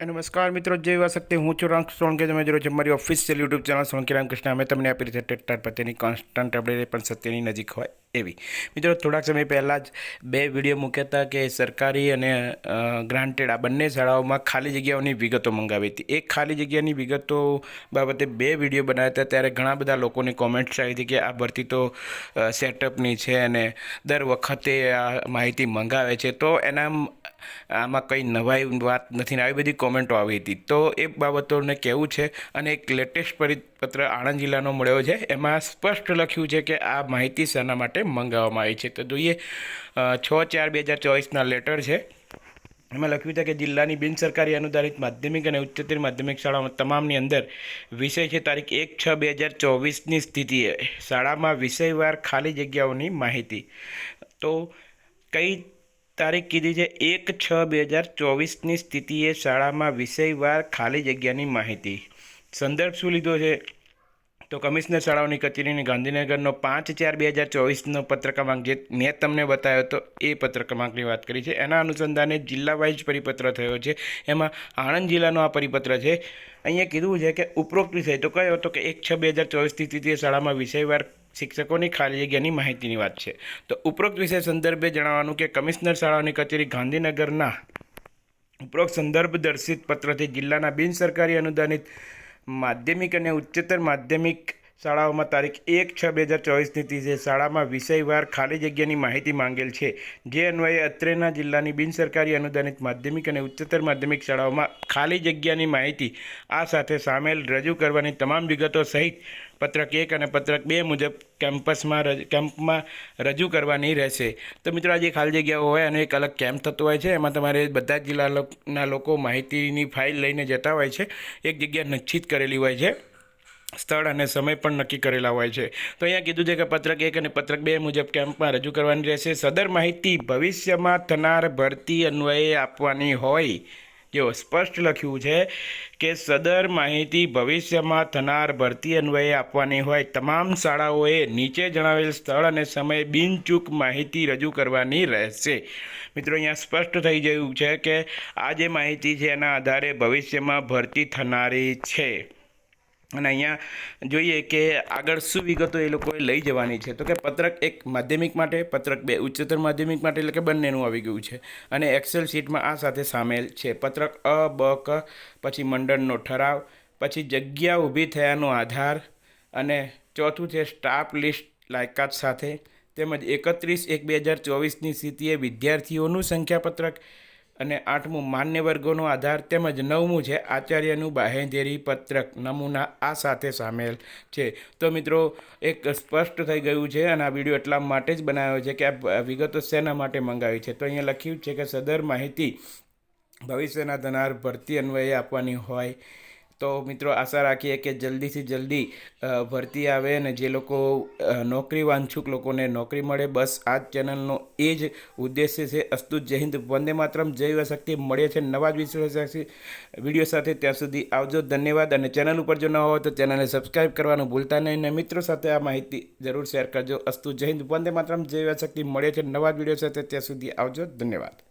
નમસ્કાર મિત્રો, જય શક્તિ. હું છું રામ સોણકે તમે જોડો છો મારી official YouTube channel Sonki Ramkrishna. અમે તમને આપી છે ટેટાર પ્રત્યેની કોન્સ્ટન્ટ અપડેટ પણ સત્યની નજીક હોય એવી. મિત્રો, થોડાક સમય પહેલાં જ બે વીડિયો મૂક્યા હતા કે સરકારી અને ગ્રાન્ટેડ આ બંને શાળાઓમાં ખાલી જગ્યાઓની વિગતો મંગાવી હતી. એક ખાલી જગ્યાની વિગતો બાબતે બે વીડિયો બનાવ્યા હતા. ત્યારે ઘણા બધા લોકોની કોમેન્ટ્સ આવી હતી કે આ ભરતી તો સેટઅપની છે અને દર વખતે આ માહિતી મંગાવે છે. તો એના આમાં કંઈ નવાઈ વાત નથી ને આવી બધી કોમેન્ટો આવી હતી. તો એ બાબતોને કહેવું છે? અને એક લેટેસ્ટ પરિપત્ર આણંદ જિલ્લાનો મળ્યો છે. એમાં સ્પષ્ટ લખ્યું છે કે આ માહિતી શાના માટે મંગાવવામાં આવી છે. તો જોઈએ છ ચાર બે હજાર ચોવીસના લેટર છે. એમાં લખ્યું છે કે જિલ્લાની બિનસરકારી અનુદાનિત માધ્યમિક અને ઉચ્ચતર માધ્યમિક શાળાઓમાં તમામની અંદર વિષય છે તારીખ એક છ બે હજાર ચોવીસની સ્થિતિએ શાળામાં વિષયવાર ખાલી જગ્યાઓની માહિતી. તો કઈ તારીખ કીધી છે એક છ બે હજાર ચોવીસની સ્થિતિએ શાળામાં વિષયવાર ખાલી જગ્યાની માહિતી. સંદર્ભ શું લીધો છે? તો કમિશનર શાળાઓની કચેરીની ગાંધીનગરનો પાંચ ચાર બે હજાર ચોવીસનો પત્ર ક્રમાંક જે મેં તમને બતાવ્યો હતો, એ પત્ર ક્રમાંકની વાત કરી છે. એના અનુસંધાને જિલ્લા વાઇઝ પરિપત્ર થયો છે. એમાં આણંદ જિલ્લાનો આ પરિપત્ર છે. અહીંયા કીધું છે કે ઉપરોક્ત વિષય, તો કયો હતો કે એક છ બે હજાર ચોવીસથી તૃતીય શાળામાં વિષયવાર શિક્ષકોની ખાલી જગ્યાની માહિતીની વાત છે. તો ઉપરોક્ત વિષય સંદર્ભે જણાવવાનું કે કમિશનર શાળાઓની કચેરી ગાંધીનગરના ઉપરોક્ત સંદર્ભ દર્શિત પત્રથી જિલ્લાના બિનસરકારી અનુદાનિત માધ્યમિક અને ઉચ્ચતર માધ્યમિક શાળાઓમાં તારીખ એક છ બે હજાર ચોવીસની તીજે શાળામાં વિષયવાર ખાલી જગ્યાની માહિતી માંગેલ છે. જે અન્વયે અત્રેના જિલ્લાની બિનસરકારી અનુદાનિત માધ્યમિક અને ઉચ્ચતર માધ્યમિક શાળાઓમાં ખાલી જગ્યાની માહિતી આ સાથે સામેલ રજૂ કરવાની તમામ વિગતો સહિત પત્રક એક અને પત્રક બે મુજબ કેમ્પસમાં કેમ્પમાં રજૂ કરવાની રહેશે. તો મિત્રો, આજે ખાલી જગ્યાઓ હોય અને એક અલગ કેમ્પ થતો હોય છે, એમાં તમારે બધા જિલ્લાના લોકો માહિતીની ફાઇલ લઈને જતા હોય છે. એક જગ્યા નિશ્ચિત કરેલી હોય છે. સ્થળ અને સમય પણ નક્કી કરેલા હોય છે. તો અહીંયા કીધું છે કે પત્રક એક અને પત્રક બે મુજબ કેમ્પમાં રજૂ કરવાની રહેશે. સદર માહિતી ભવિષ્યમાં થનાર ભરતી અન્વયે આપવાની હોય. જેઓ સ્પષ્ટ લખ્યું છે કે સદર માહિતી ભવિષ્યમાં થનાર ભરતી અન્વયે આપવાની હોય, તમામ શાળાઓએ નીચે જણાવેલ સ્થળ અને સમય બિનચૂક માહિતી રજૂ કરવાની રહેશે. મિત્રો, અહીંયા સ્પષ્ટ થઈ ગયું છે કે આ જે માહિતી છે, એના આધારે ભવિષ્યમાં ભરતી થનારી છે. અને અહીંયા જોઈએ કે આગળ શું વિગતો એ લોકોએ લઈ જવાની છે. તો કે પત્રક એક માધ્યમિક માટે, પત્રક બે ઉચ્ચતર માધ્યમિક માટે એટલે કે બંનેનું આવી ગયું છે. અને એક્સેલ શીટમાં આ સાથે સામેલ છે. પત્રક અ, બ, ક, પછી મંડળનો ઠરાવ, પછી જગ્યા ઊભી થયાનો આધાર અને ચોથું છે સ્ટાફ લિસ્ટ લાયકાત સાથે. તેમજ એકત્રીસ એક બે હજાર ચોવીસની સ્થિતિએ વિદ્યાર્થીઓનું સંખ્યાપત્રક અને આઠમું માન્ય વર્ગોનો આધાર તેમજ નવમું છે આચાર્યનું બાહેંધેરી પત્રક. નમૂના આ સાથે સામેલ છે. તો મિત્રો, એક સ્પષ્ટ થઈ ગયું છે અને આ વીડિયો એટલા માટે જ બનાવ્યો છે કે આ વિગતો શેના માટે મંગાવી છે? તો અહીંયા લખ્યું છે કે સદર માહિતી ભવિષ્યના ધનાર ભરતી અન્વયે આપવાની હોય તો મિત્રો આશા રાખીએ કે જલ્દીથી જલ્દી ભરતી આવે અને જે લોકો નોકરી વાંછુક લોકોને નોકરી મળે, બસ આ ચેનલનો એ જ ઉદ્દેશ્ય છે. અસ્તુ જય હિન્દ, વંદે માતરમ. જય શક્તિ. મળે છે નવા જ વિશ્વ વીડિયો સાથે. ત્યાં સુધી આવજો. ધન્યવાદ. અને ચેનલ ઉપર જો ન હોય તો ચેનલને સબસ્ક્રાઈબ કરવાનું ભૂલતા નહીં. અને મિત્રો સાથે આ માહિતી જરૂર શેર કરજો. અસ્તુ જય હિન્દ, વંદે માતરમ. જય શક્તિ. મળે છે નવા જ વીડિયો સાથે. ત્યાં સુધી આવજો. ધન્યવાદ.